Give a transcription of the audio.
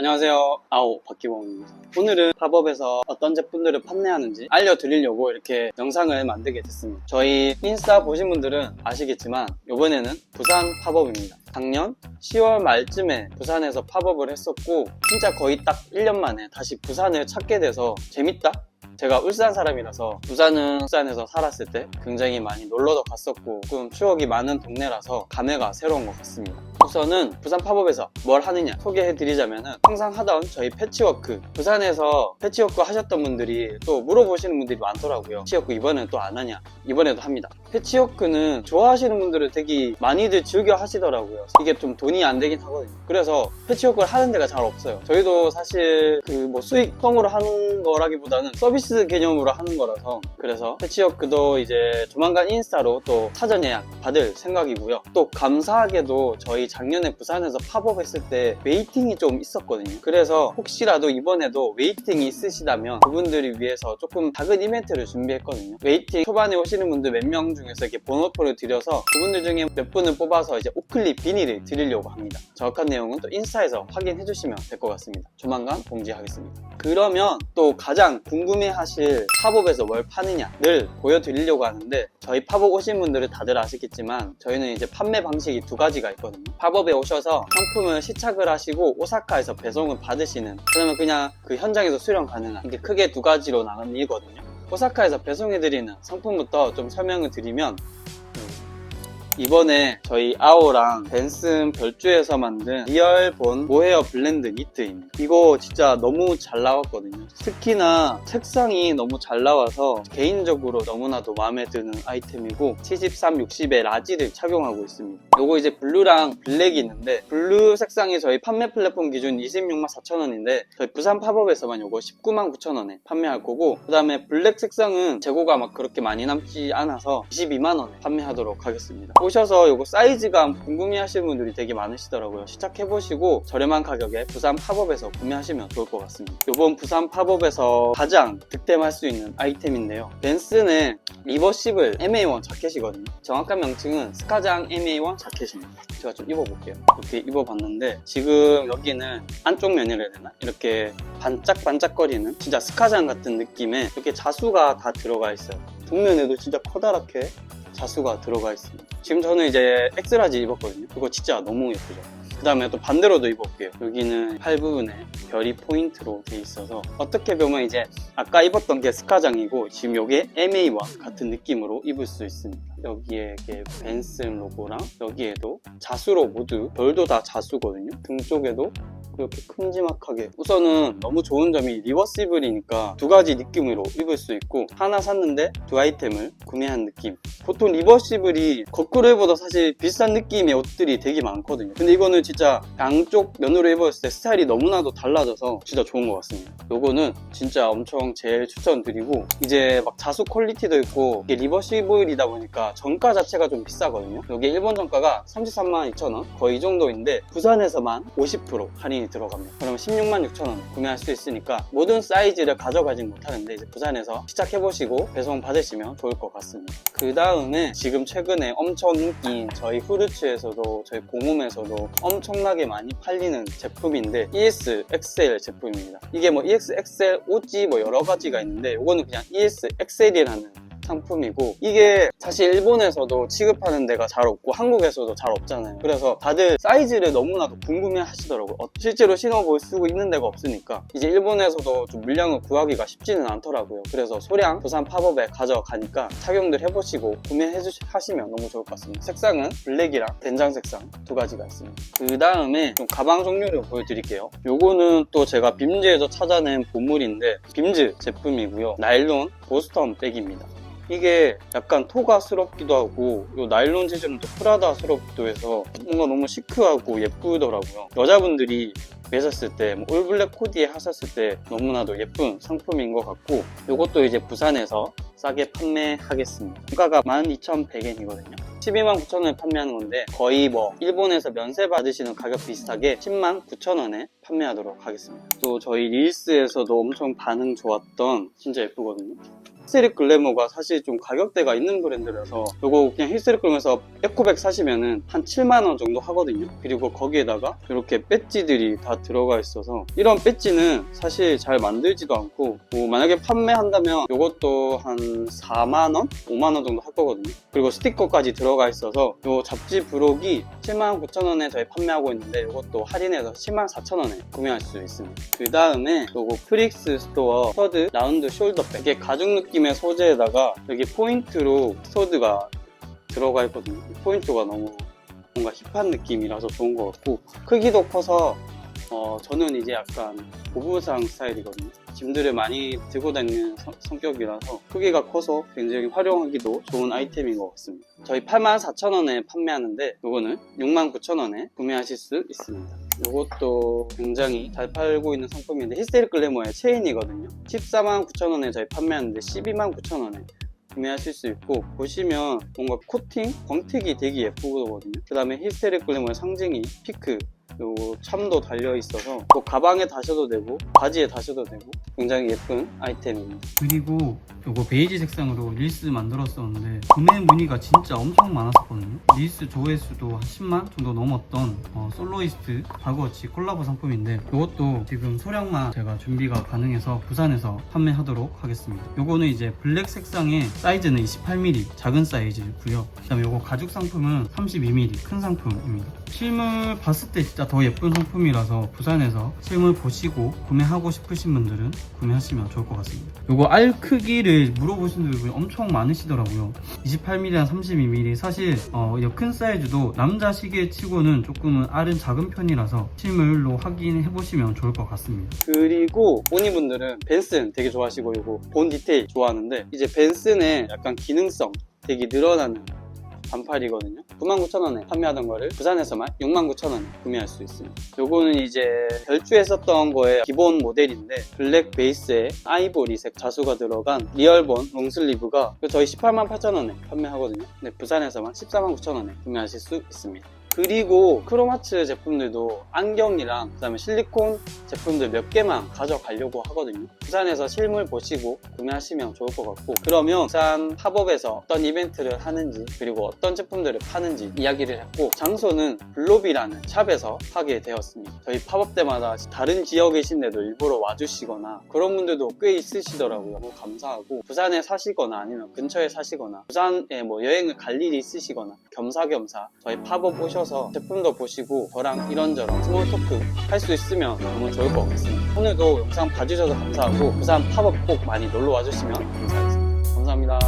안녕하세요. 아오 박기범입니다. 오늘은 팝업에서 어떤 제품들을 판매하는지 알려드리려고 이렇게 영상을 만들게 됐습니다. 저희 인스타 보신 분들은 아시겠지만 이번에는 부산 팝업입니다. 작년 10월 말쯤에 부산에서 팝업을 했었고 진짜 거의 딱 1년 만에 다시 부산을 찾게 돼서 재밌다? 제가 울산 사람이라서 부산은 울산에서 살았을 때 굉장히 많이 놀러도 갔었고 조금 추억이 많은 동네라서 감회가 새로운 것 같습니다. 우선은 부산 팝업에서 뭘 하느냐 소개해드리자면 항상 하던 저희 패치워크 부산에서 패치워크 하셨던 분들이 또 물어보시는 분들이 많더라고요. 패치워크 이번에는 또안 하냐? 이번에도 합니다. 패치워크는 좋아하시는 분들은 되게 많이들 즐겨 하시더라고요. 이게 좀 돈이 안 되긴 하거든요. 그래서 패치워크를 하는 데가 잘 없어요. 저희도 사실 그 뭐 수익성으로 하는 거라기보다는 서비스 개념으로 하는 거라서 그래서 패치워크도 이제 조만간 인스타로 또 사전 예약 받을 생각이고요. 또 감사하게도 저희 작년에 부산에서 팝업 했을 때 웨이팅이 좀 있었거든요. 그래서 혹시라도 이번에도 웨이팅이 있으시다면 그분들을 위해서 조금 작은 이벤트를 준비했거든요. 웨이팅 초반에 오시는 분들 몇 명 중에서 이렇게 번호표를 드려서 그분들 중에 몇 분을 뽑아서 이제 오클립 비닐을 드리려고 합니다. 정확한 내용은 또 인스타에서 확인해 주시면 될 것 같습니다. 조만간 공지하겠습니다. 그러면 또 가장 궁금해 하실 팝업에서 뭘 파느냐를 보여드리려고 하는데 저희 팝업 오신 분들은 다들 아시겠지만 저희는 이제 판매 방식이 두 가지가 있거든요. 팝업에 오셔서 상품을 시착을 하시고 오사카에서 배송을 받으시는 그러면 그냥 그 현장에서 수령 가능한 이게 크게 두 가지로 나눠지거든요. 오사카에서 배송해드리는 상품부터 좀 설명을 드리면 이번에 저희 아오랑 벤슨 별주에서 만든 리얼본 모헤어 블렌드 니트입니다. 이거 진짜 너무 잘 나왔거든요. 특히나 색상이 너무 잘 나와서 개인적으로 너무나도 마음에 드는 아이템이고 73, 60의 라지를 착용하고 있습니다. 요거 이제 블루랑 블랙이 있는데 블루 색상이 저희 판매 플랫폼 기준 26만 4천원인데 저희 부산 팝업에서만 요거 19만 9천원에 판매할 거고 그 다음에 블랙 색상은 재고가 막 그렇게 많이 남지 않아서 22만원에 판매하도록 하겠습니다. 오셔서 요거 사이즈가 궁금해 하시는 분들이 되게 많으시더라고요. 시작해보시고 저렴한 가격에 부산 팝업에서 구매하시면 좋을 것 같습니다. 요번 부산 팝업에서 가장 득템할 수 있는 아이템인데요. 벤슨의 리버시블 MA1 자켓이거든요. 정확한 명칭은 스카장 MA1 자켓입니다. 제가 좀 입어볼게요. 이렇게 입어봤는데 지금 여기는 안쪽 면이라 해야 되나? 이렇게 반짝반짝거리는 진짜 스카장 같은 느낌의 이렇게 자수가 다 들어가 있어요. 뒷면에도 진짜 커다랗게 자수가 들어가 있습니다. 지금 저는 이제 엑스라지 입었거든요. 이거 진짜 너무 예쁘죠? 그 다음에 또 반대로도 입어볼게요. 여기는 팔 부분에 별이 포인트로 돼 있어서 어떻게 보면 이제 아까 입었던 게 스카장이고 지금 이게 MA1 같은 느낌으로 입을 수 있습니다. 여기에 이렇게 벤슨 로고랑 여기에도 자수로 모두 별도 다 자수거든요. 등 쪽에도 그렇게 큼지막하게. 우선은 너무 좋은 점이 리버시블이니까 두 가지 느낌으로 입을 수 있고 하나 샀는데 두 아이템을 구매한 느낌. 보통 리버시블이 거꾸로 입어도 사실 비슷한 느낌의 옷들이 되게 많거든요. 근데 이거는 진짜 양쪽 면으로 입었을 때 스타일이 너무나도 달라져서 진짜 좋은 것 같습니다. 요거는 진짜 엄청 제일 추천드리고 이제 막 자수 퀄리티도 있고 이게 리버시블이다 보니까 정가 자체가 좀 비싸거든요. 여기 일본 정가가 33만 2천원? 거의 이 정도인데 부산에서만 50% 할인 이 들어갑니다. 그러면 16만 6천 원 구매할 수 있으니까 모든 사이즈를 가져가진 못하는데 이제 부산에서 시작해보시고 배송 받으시면 좋을 것 같습니다. 그 다음에 지금 최근에 엄청 인기인 저희 후르츠에서도 저희 공홈에서도 엄청나게 많이 팔리는 제품인데 ES XL 제품입니다. 이게 뭐 EX XL, OG 뭐 여러 가지가 있는데 이거는 그냥 ES XL이라는 상품이고 이게 사실 일본에서도 취급하는 데가 잘 없고 한국에서도 잘 없잖아요. 그래서 다들 사이즈를 너무나도 궁금해 하시더라고요. 어, 실제로 신어볼 수 있는 데가 없으니까. 이제 일본에서도 좀 물량을 구하기가 쉽지는 않더라고요. 그래서 소량 부산 팝업에 가져가니까 착용들 해보시고 구매해 주시면 너무 좋을 것 같습니다. 색상은 블랙이랑 된장 색상 두 가지가 있습니다. 그 다음에 좀 가방 종류를 보여드릴게요. 요거는 또 제가 빔즈에서 찾아낸 보물인데 빔즈 제품이고요. 나일론 보스턴 백입니다 이게 약간 토가스럽기도 하고 요 나일론 재질은 또 프라다스럽기도 해서 뭔가 너무 시크하고 예쁘더라고요. 여자분들이 매셨을 때, 뭐 올블랙 코디에 하셨을 때 너무나도 예쁜 상품인 것 같고 이것도 이제 부산에서 싸게 판매하겠습니다. 단가가 12,100엔이거든요. 12만 9천 원에 판매하는 건데 거의 뭐 일본에서 면세 받으시는 가격 비슷하게 10만 9천 원에 판매하도록 하겠습니다. 또 저희 릴스에서도 엄청 반응 좋았던 진짜 예쁘거든요 힐스테릭 글래머가 사실 좀 가격대가 있는 브랜드라서 요거 그냥 힐스테릭 글래머에서 에코백 사시면은 한 7만원 정도 하거든요 그리고 거기에다가 이렇게 배지들이 다 들어가 있어서 이런 배지는 사실 잘 만들지도 않고 뭐 만약에 판매한다면 요것도 한 4만원? 5만원 정도 할 거거든요 그리고 스티커까지 들어가 있어서 요 잡지 부록이 79,000원에 저희 판매하고 있는데 이것도 할인해서 104,000원에 구매할 수 있습니다. 그 다음에 요거 프릭스 스토어 서드 라운드 숄더백 이게 가죽 느낌 의 소재에다가 여기 포인트로 소드가 들어가 있거든요. 이 포인트가 너무 뭔가 힙한 느낌이라서 좋은 것 같고 크기도 커서 어, 저는 이제 약간 보부상 스타일이거든요. 짐들을 많이 들고 다니는 성- 성격이라서 크기가 커서 굉장히 활용하기도 좋은 아이템인 것 같습니다. 저희 84,000원에 판매하는데 이거는 69,000원에 구매하실 수 있습니다. 이것도 굉장히 잘 팔고 있는 상품인데 히스테릭 글래머의 체인이거든요. 149,000원에 저희 판매하는데 129,000원에 구매하실 수 있고 보시면 뭔가 코팅, 광택이 되게 예쁘거든요. 그 다음에 히스테릭 글래머의 상징이 피크 요 참도 달려 있어서 뭐 가방에 다셔도 되고 바지에 다셔도 되고 굉장히 예쁜 아이템입니다. 그리고 요거 베이지 색상으로 릴스 만들었었는데 구매 문의가 진짜 엄청 많았었거든요. 릴스 조회수도 한 10만 정도 넘었던 어, 솔로이스트 바그워치 콜라보 상품인데 요것도 지금 소량만 제가 준비가 가능해서 부산에서 판매하도록 하겠습니다. 요거는 이제 블랙 색상의 사이즈는 28mm 작은 사이즈고요. 그 다음에 요거 가죽 상품은 32mm 큰 상품입니다 실물 봤을 때 진짜 더 예쁜 상품이라서 부산에서 실물 보시고 구매하고 싶으신 분들은 구매하시면 좋을 것 같습니다. 요거 알 크기를 물어보시는 분이 엄청 많으시더라고요. 28mm, 32mm 사실 어, 이큰 사이즈도 남자 시계 치고는 조금은 알은 작은 편이라서 실물로 확인해 보시면 좋을 것 같습니다. 그리고 본인분들은 벤슨 되게 좋아하시고 이거 본 디테일 좋아하는데 이제 벤슨의 약간 기능성 되게 늘어나는 반팔이거든요 99,000원에 판매하던 거를 부산에서만 69,000원에 구매할 수 있습니다. 요거는 이제 별주했었던 거의 기본 모델인데 블랙 베이스에 아이보리색 자수가 들어간 리얼본 롱슬리브가 저희 18만 8천원에 판매하거든요. 근데 부산에서만 14만 9천원에 구매하실 수 있습니다 그리고 크로마츠 제품들도 안경이랑 그다음에 실리콘 제품들 몇 개만 가져가려고 하거든요. 부산에서 실물 보시고 구매하시면 좋을 것 같고 그러면 부산 팝업에서 어떤 이벤트를 하는지 그리고 어떤 제품들을 파는지 이야기를 했고 장소는 블로비라는 샵에서 하게 되었습니다. 저희 팝업 때마다 다른 지역에 계신데도 일부러 와주시거나 그런 분들도 꽤 있으시더라고요. 너무 감사하고 부산에 사시거나 아니면 근처에 사시거나 부산에 뭐 여행을 갈 일이 있으시거나 겸사겸사 저희 팝업 오셔서 제품도 보시고 저랑 이런저런 스몰 토크 할 수 있으면 너무 좋을 것 같습니다. 오늘도 영상 봐주셔서 감사하고 부산 팝업 꼭 많이 놀러 와주시면 감사하겠습니다. 감사합니다.